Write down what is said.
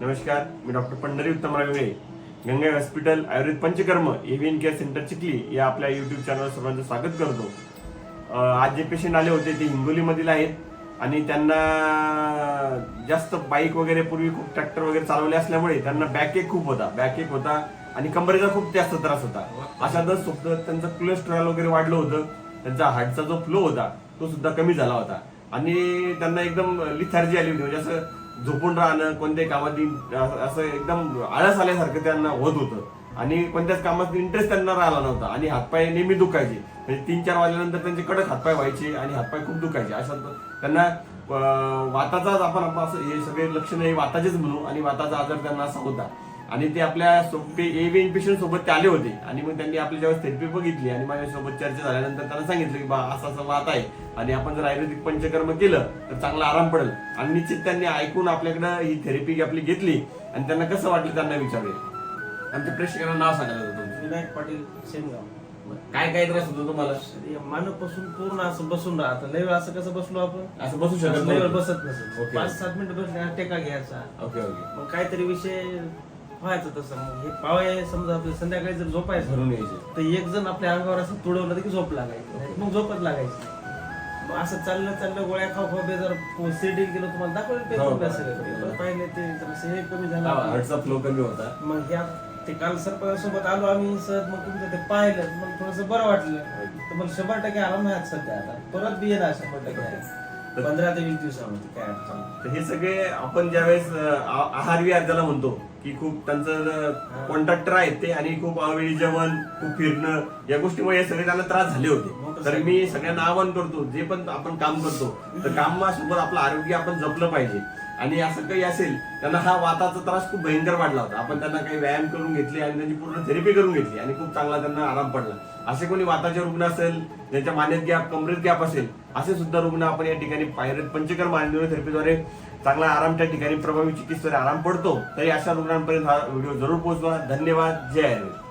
नमस्कार मी doctor Pandhari Uttam रागवे Ganga hospital Ayurved panchakarma एव्हिएन care centre Chikhli या आपल्या युट्यूब चॅनलवर सर्वांचं स्वागत करतो. आज जे पेशंट आले होते ते हिंगोलीमधील आहेत आणि त्यांना जास्त बाईक वगैरे पूर्वी खूप ट्रॅक्टर वगैरे चालवले असल्यामुळे त्यांना बॅक एक खूप होता. बॅक एक होता आणि कमरेचा खूप जास्त त्रास होता. अशातच सोबत त्यांचं कोलेस्ट्रॉल वगैरे वाढलं होतं. त्यांचा हार्टचा जो फ्लो होता तो सुद्धा कमी झाला होता. आणि त्यांना एकदम लिथार्जी आली होती. म्हणजे असं झोपून राहणं कोणत्याही कामात इन- असं एकदम आळस आल्यासारखं त्यांना होत होतं. आणि कोणत्याच कामात इंटरेस्ट त्यांना राहिला नव्हता. आणि हातपाय नेहमी दुखायचे. म्हणजे तीन चार वाजल्यानंतर त्यांचे कडक हातपाय व्हायचे आणि हातपाय खूप दुखायचे. अशा त्यांना वाताचाच आपण आपण असं हे सगळे लक्षणं हे वाताचेच म्हणू. आणि वाताचा आजार त्यांना असा होता. आणि ते आपल्या सोबे एव्हिएन पेशंट सोबत ते आले होते. आणि मग त्यांनी आपली ज्यावेळेस थेरपी बघितली आणि माझ्यासोबत चर्चा झाल्यानंतर त्यांना सांगितलं की बा असा असा वात आहे. आणि आपण जर आयुर्वेदिक पंचकर्म केलं तर चांगला आराम पडेल. आणि निश्चित त्यांनी ऐकून आपल्याकडं ही थेरपी आपली घेतली. आणि त्यांना कसं वाटलं त्यांना विचारले आमच्या प्रेक्षकांना नाव सांगायला होतं. विनायक पाटील शेनगाव. काय काय त्रास होतो तुम्हाला? मानपासून पूर्ण असं बसून राहतं लय वेळ असं कसं बसलो आपण? असं बसू शकत नाही बसत नसत. पाच सात मिनिटं बसले टेका घ्यायचा. Okay okay. मग काहीतरी विषय व्हायचं तसं. मग हे पावळे समजा संध्याकाळी जर झोपायचं धरून यायचे. तर एक जण आपल्या अंगावर असं तुडवलं की झोप लागायची. नाहीतर मग झोपच लागायची. मग असं चाललं चाललं गोळ्या खाऊ खाऊ बे जर शिर्डी गेलो तुम्हाला दाखवलं हो, पेपर हो. पेपर पाहिले ते जरासं हे कमी झालं. हार्टचा फ्लो कमी होता. मग ह्या ते काल सरपंचासोबत आलो आम्ही सहज मग तुमचं ते पाहिलं. मग थोडस बरं वाटलं. तर मग शंभर टक्के आराम आहे सध्या आता. परत बी येणार शंभर टक्के. पंधरा ते वीस दिवसामध्ये काय अडचण नाही. तर हे सगळे आपण ज्यावेळेस अं, आ- आहार विहार ज्याला म्हणतो की खूप त्यांचं कॉन्ट्रॅक्टर आहेत ते आणि खूप अवेळी जेवण खूप फिरणं या गोष्टीमुळे हे सगळे त्यांना त्रास झाले होते. तर मी सगळ्यांना आवाहन करतो जे पण आपण काम करतो तर कामासोबत आपलं आरोग्य आपण जपलं पाहिजे. आणि असं काही असेल त्यांना हा वाताचा त्रास खूप भयंकर वाढला होता. आपण त्यांना काही व्यायाम करून घेतले आणि त्यांची पूर्ण थेरपी करून घेतली आणि खूप चांगला त्यांना आराम पडला. असे कोणी वाताचे रुग्ण असेल ज्यांच्या मानेत गॅप कमरेत गॅप असेल असे सुद्धा रुग्ण आपण या ठिकाणी पायरेत पंचकर्म आणि थेरपीद्वारे चांगला आराम त्या ठिकाणी प्रभावी चिकित्सेद्वारे आराम पडतो. तरी अशा रुग्णांपर्यंत हा व्हिडिओ जरूर पोहोचवा. धन्यवाद. जय आयुर्वेद